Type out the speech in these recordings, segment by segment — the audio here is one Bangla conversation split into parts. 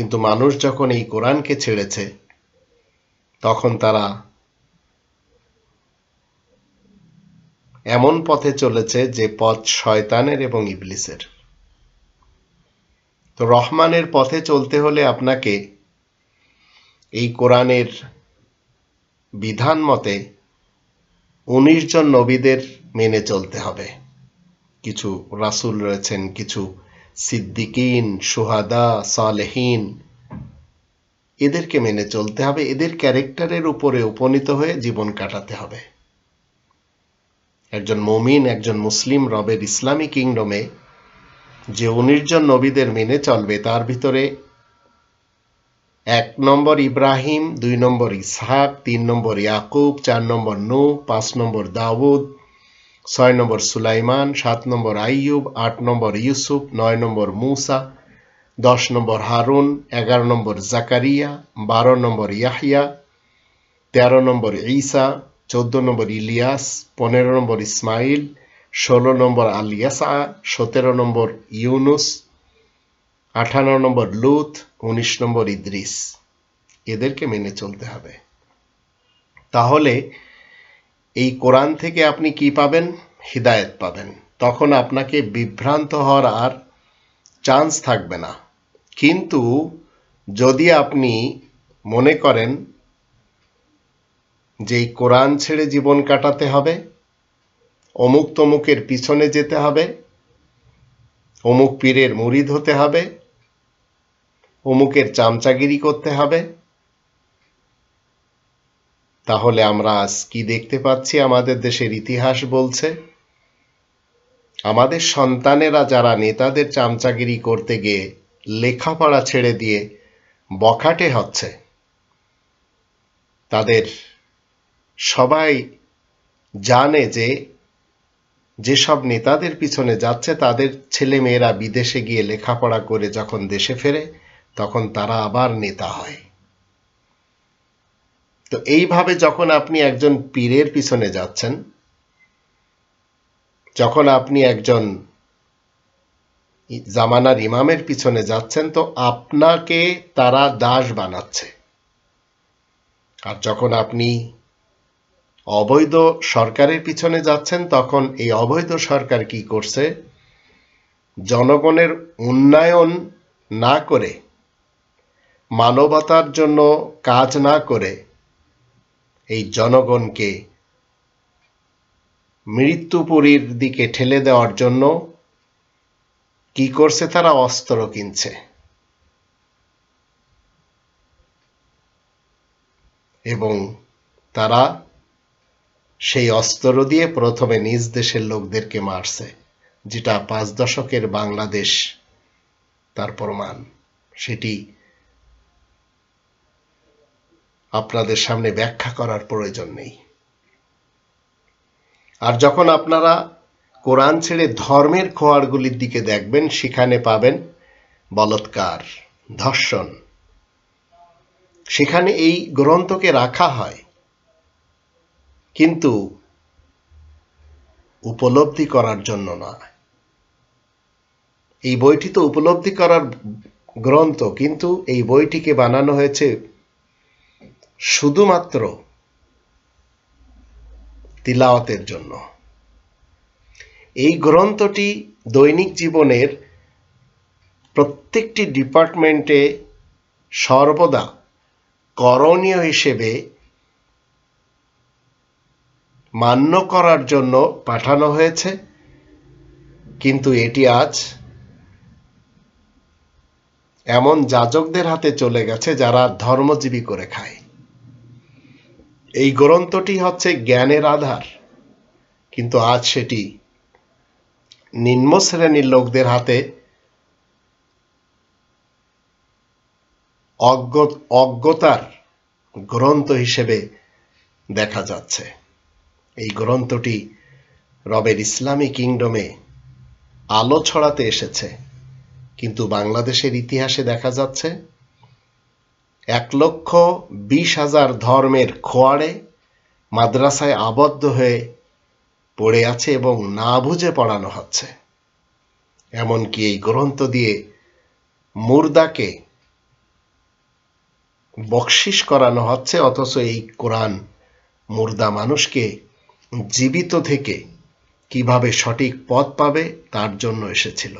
কিন্তু মানুষ যখন এই কোরআনকে ছেড়েছে, তখন তারা এমন পথে চলেছে যে পথ শয়তানের এবং ইবলিসের। তো রহমানের পথে চলতে হলে আপনাকে এই কোরআনের বিধান মতে উনিশ জন নবীদের মেনে চলতে হবে। কিছু রাসূল রয়েছেন, কিছু সিদ্দিকিন, সুহাদা, সালেহীন। এদেরকে মেনে চলতে হবে, এদের ক্যারেক্টারের উপরে উপনীত হয়ে জীবন কাটাতে হবে। একজন মমিন, একজন মুসলিম রবের ইসলামী কিংডমে যে উনিশ নবীদের মেনে চলবে, তার ভিতরে এক নম্বর ইব্রাহিম, দুই নম্বর ইসহাক, তিন নম্বর ইয়াকুব, চার নম্বর নূহ, পাঁচ নম্বর দাউদ ছয় নম্বর সুলাইমান, সাত নম্বর আইয়ুব, আট নম্বর ইউসুফ, নয় নম্বর মুসা, দশ নম্বর হারুন, এগারো নম্বর জাকারিয়া, বারো নম্বর ইয়াহিয়া তেরো নম্বর ঈসা, চোদ্দ নম্বর ইলিয়াস, পনেরো নম্বর ইসমাইল ষোলো নম্বর আলিয়াসা সতেরো নম্বর ইউনুস, আঠারো নম্বর লুত, উনিশ নম্বর ইদ্রিস। এদেরকে মেনে চলতে হবে। তাহলে এই কোরআন থেকে আপনি কি পাবেন? হৃদায়ত পাবেন। তখন আপনাকে বিভ্রান্ত হওয়ার আর চান্স থাকবে না। কিন্তু যদি আপনি মনে করেন যে এই কোরআন ছেড়ে জীবন কাটাতে হবে, অমুক তমুকের পিছনে যেতে হবে, অমুক পীরের মুরিদ হতে হবে, অমুকের চামচাগিরি করতে হবে তাহলে আমরা আজ কি দেখতে পাচ্ছি? আমাদের দেশের ইতিহাস বলছে, আমাদের সন্তানেরা যারা নেতাদের চামচাগিরি করতে গিয়ে লেখাপড়া ছেড়ে দিয়ে বখাটে হচ্ছে, তাদের সবাই জানে যে যেসব নেতাদের পিছনে যাচ্ছে, তাদের ছেলে মেয়েরা বিদেশে গিয়ে লেখাপড়া করে যখন দেশে ফেরে, তখন তারা আবার নেতা হয়। তো এইভাবে যখন আপনি একজন পীরের পিছনে যাচ্ছেন, যখন আপনি একজন জামানার ইমামের পিছনে যাচ্ছেন, তো আপনাকে তারা দাস বানাচ্ছে। আর যখন আপনি অবৈধ সরকারের পিছনে যাচ্ছেন, তখন এই অবৈধ সরকার কি করছে? জনগণের উন্নয়ন না করে, মানবতার জন্য কাজ না করে এই জনগণকে মৃত্যুপুরীর দিকে ঠেলে দেওয়ার জন্য কি করছে তারা অস্ত্র কিনছে। এবং তারা সেই অস্ত্র দিয়ে প্রথমে নিজ দেশের লোকদেরকে মারছে, যেটা পাঁচ দশকের বাংলাদেশ তার প্রমাণ। সেটি আপনাদের সামনে ব্যাখ্যা করার প্রয়োজন নেই। আর যখন আপনারা কোরআন ছেড়ে ধর্মের খোয়ারগুলির দিকে দেখবেন, সেখানে পাবেন বলৎকার ধর্ষণ। সেখানে এই গ্রন্থকে রাখা হয়। কিন্তু উপলব্ধি করার জন্য না এই বইটি তো উপলব্ধি করার গ্রন্থ, কিন্তু এই বইটিকে বানানো হয়েছে শুধুমাত্র তিলাওয়াতের জন্য। এই গ্রন্থটি দৈনিক জীবনের প্রত্যেকটি ডিপার্টমেন্টে সর্বদা করণীয় হিসেবে মান্য করার জন্য পাঠানো হয়েছে, কিন্তু এটি আজ এমন যাজকদের হাতে চলে গেছে যারা ধর্মজীবী করে খায়। এই গ্রন্থটি হচ্ছে জ্ঞানের আধার। কিন্তু আজ সেটি নিম্ন শ্রেণির লোকদের হাতে অজ্ঞ, অজ্ঞতার গ্রন্থ হিসেবে দেখা যাচ্ছে। এই গ্রন্থটি রবের ইসলামী কিংডমে আলো ছড়াতে এসেছে। কিন্তু বাংলাদেশের ইতিহাসে দেখা যাচ্ছে এক লক্ষ বিশ হাজার ধর্মের খোয়াড়ে মাদ্রাসায় আবদ্ধ হয়ে পড়ে আছে এবং না বুঝে পড়ানো হচ্ছে। এমনকি এই গ্রন্থ দিয়ে মুর্দাকে বকশিস করানো হচ্ছে, অথচ এই কোরআন মুর্দা মানুষকে জীবিত থেকে কীভাবে সঠিক পথ পাবে, তার জন্য এসেছিল।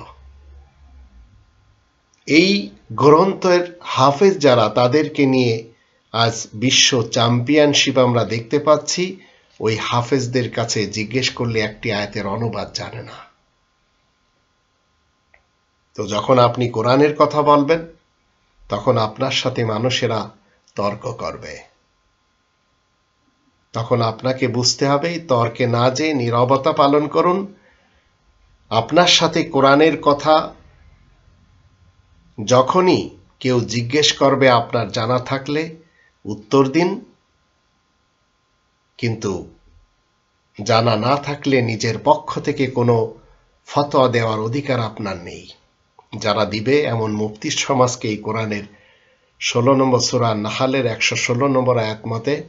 এই গ্রন্থের হাফেজ যারা, তাদেরকে নিয়ে আজ বিশ্ব চ্যাম্পিয়নশিপ আমরা দেখতে পাচ্ছি। ওই হাফেজদের কাছে জিজ্ঞেস করলে একটি আয়াতের অনুবাদ জানে না। তো যখন আপনি কোরআনের কথা বলবেন, তখন আপনার সাথে মানুষেরা তর্ক করবে। তখন আপনাকে বুঝতে হবে তর্কে না যে নিরবতা পালন করুন। আপনার সাথে কোরআনের কথা যখনই কেউ জিজ্ঞেস করবে আপনার জানা থাকলে, উত্তর দিন। কিন্তু জানা না থাকলে নিজের পক্ষ থেকে কোনো ফতোয়া দেওয়ার অধিকার আপনার নেই। যারা দিবে এমন মুফতির সমাজকে এই কোরআনের ষোলো নম্বর সুরা নাহালের একশো ষোলো নম্বর আয়াত মতে,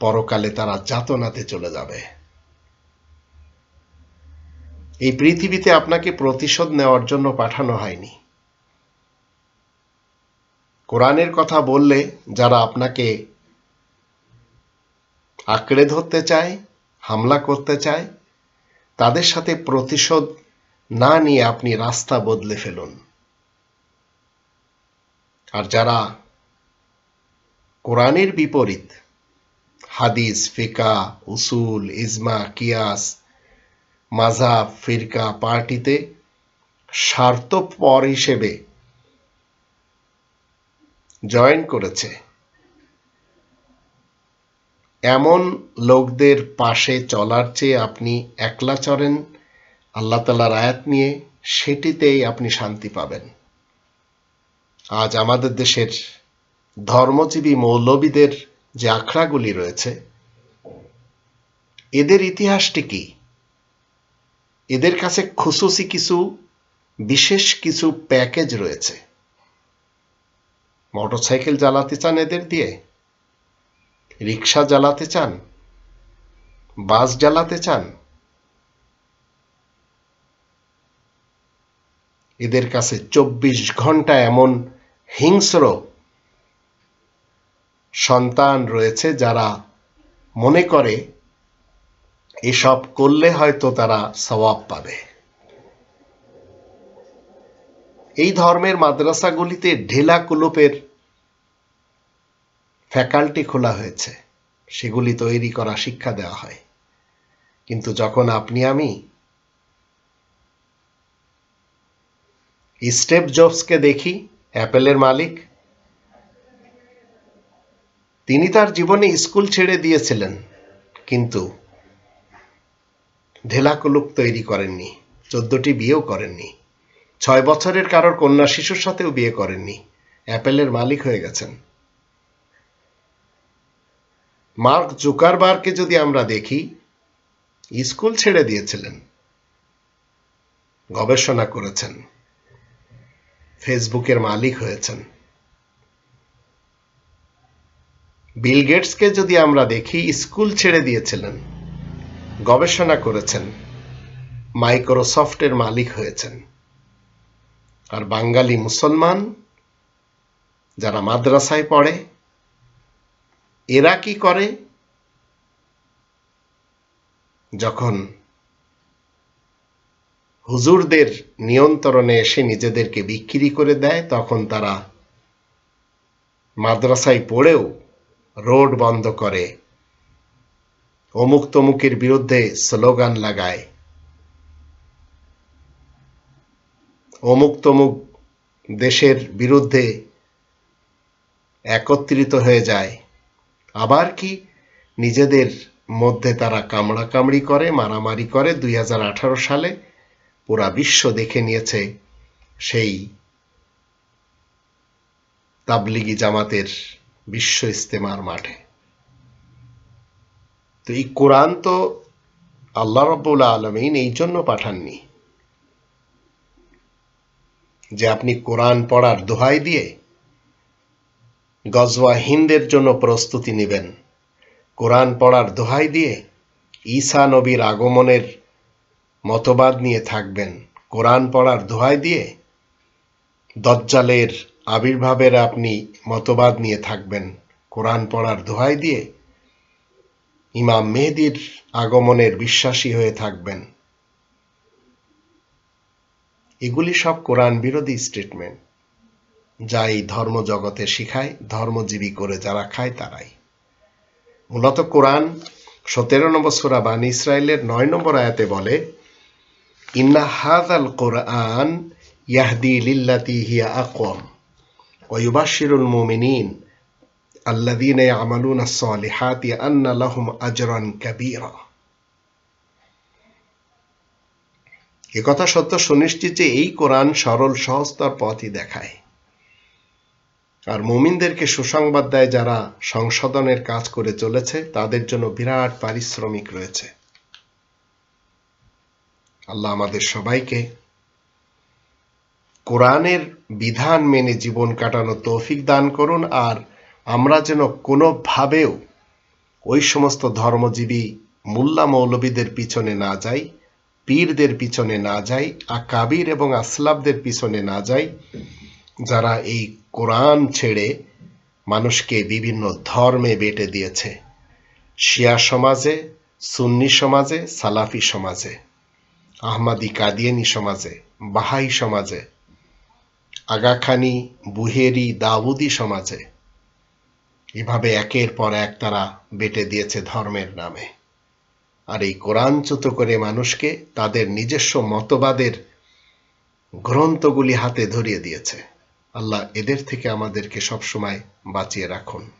পরকালে তারা যাতনাতে চলে যাবে। এই পৃথিবীতে আপনাকে প্রতিশোধ নেওয়ার জন্য পাঠানো হয়নি। কোরআনের কথা বললে যারা আপনাকে আঁকড়ে ধরতে চায়, হামলা করতে চায়, তাদের সাথে প্রতিশোধ না নিয়ে আপনি রাস্তা বদলে ফেলুন। আর যারা কোরআনের বিপরীত, হাদিস, ফিকা, উসুল, ইজমা, কিয়াস মাঝাব ফিরকা, পার্টিতে স্বার্থপর হিসেবে জয়েন করেছে। এমন লোকদের পাশে চলার চেয়ে আপনি একলা চলেন, আল্লাহ তালার আয়াত নিয়ে সেটিতেই আপনি শান্তি পাবেন। আজ আমাদের দেশের ধর্মজীবী মৌলবীদের যে আখড়াগুলি রয়েছে, এদের ইতিহাসটি কি? এদের কাছে খুশুসি কিছু, বিশেষ কিছু প্যাকেজ রয়েছে। মোটরসাইকেল জ্বালাতে চান এদের দিয়ে? রিক্সা জ্বালাতে চান? বাস জ্বালাতে চান? এদের কাছে চব্বিশ ঘণ্টা এমন হিংস্র সন্তান রয়েছে যারা মনে করে, এসব করলে হয়তো তারা সওয়াব পাবে। এই ধর্মের মাদ্রাসাগুলিতে ঢেলা কুলুপের ফ্যাকাল্টি খোলা হয়েছে। সেগুলি তৈরি করা শিক্ষা দেওয়া হয়। কিন্তু যখন আপনি আমি স্টেপ জবসকে দেখি, অ্যাপেলের মালিক, তিনি তার জীবনে স্কুল ছেড়ে দিয়েছিলেন, কিন্তু ঢেলাকুলুপ তৈরি করেননি, চোদ্দটি বিয়েও করেননি। ছয় বছরের কারোর কন্যা শিশুর সাথেও বিয়ে করেননি। অ্যাপেলের মালিক হয়ে গেছেন। মার্ক জুকারবার্গকে যদি আমরা দেখি, স্কুল ছেড়ে দিয়েছিলেন। গবেষণা করেছেন। ফেসবুকের মালিক হয়েছেন। বিল গেটসকে যদি আমরা দেখি, স্কুল ছেড়ে দিয়েছিলেন। গবেষণা করেছেন। মাইক্রোসফটের মালিক হয়েছেন। আর বাঙালি মুসলমান যারা মাদ্রাসায় পড়ে, এরা কি করে? যখন হুজুরদের নিয়ন্ত্রণে এসে নিজেদেরকে বিক্রি করে দেয়, তখন তারা মাদ্রাসায় পড়েও রোড বন্ধ করে, অমুক তমুকের বিরুদ্ধে স্লোগান লাগায় অমুক তমুক দেশের বিরুদ্ধে একত্রিত হয়ে যায়। আবার কি নিজেদের মধ্যে তারা কামড়াকামড়ি করে, মারামারি করে, দুই হাজার আঠারো সালে পুরা বিশ্ব দেখে নিয়েছে সেই তাবলিগি জামাতের বিশ্ব ইস্তেমার মাঠে। তো এই কোরআন তো আল্লাহ রব্বুল আলমিন এই জন্য পাঠাননি। যে আপনি কোরআন পড়ার দোহাই দিয়ে গজওয়া হিন্দের জন্য প্রস্তুতি নেবেন। কোরআন পড়ার দোহাই দিয়ে ঈসা নবীর আগমনের মতবাদ নিয়ে থাকবেন। কোরআন পড়ার দোহাই দিয়ে দজ্জালের আবির্ভাবের আপনি মতবাদ নিয়ে থাকবেন। কোরআন পড়ার দোহাই দিয়ে ইমাম মেহেদির আগমনের বিশ্বাসী হয়ে থাকবেন। এগুলি সব কোরআন বিরোধী স্টেটমেন্ট যা এই ধর্মজগতে শিখায়, ধর্মজীবী করে যারা খায় তারাই। মূলত কোরআন সতেরো নম্বর সুরা বান ইসরায়েলের নয় নম্বর আয়াতে বলে, ইন্না হাজ আল কোরআন ইয়াহদি লিল্লাতি হিয়া আকম ওয়ুবাশিরুল মোমিনিন আল্লাদিন আমালুন আসলিহাতি আন্না লাহুম আজরান কাবীরা। এ কথা সত্য সুনিশ্চিত যে এই কোরআন সরল, সহজতর পথই দেখায়। আর মুমিনদেরকে সুসংবাদ দেয় যারা সংশোধনের কাজ করে চলেছে, তাদের জন্য বিরাট পারিশ্রমিক রয়েছে। আল্লাহ আমাদের সবাইকে কোরআনের বিধান মেনে জীবন কাটানো তৌফিক দান করুন, আর আমরা যেন কোনোভাবেও ওই সমস্ত ধর্মজীবী মুল্লা মৌলবীদের পিছনে না যাই। পীরদের পিছনে না যাই আকাবির এবং আসলাবদের পিছনে না যাই, যারা এই কোরআন ছেড়ে মানুষকে বিভিন্ন ধর্মে বেটে দিয়েছে। শিয়া সমাজে, সুন্নি সমাজে, সালাফি সমাজে, আহমাদি কাদিয়ানি সমাজে, বাহাই সমাজে, আগাখানি, বুহেরি, দাউদি সমাজে, এভাবে একের পর এক তারা বেটে দিয়েছে ধর্মের নামে। আর এই কোরআনচ্যুত করে মানুষকে তাদের নিজস্ব মতবাদের গ্রন্থগুলি হাতে ধরিয়ে দিয়েছে। আল্লাহ এদের থেকে আমাদেরকে সবসময় বাঁচিয়ে রাখুন।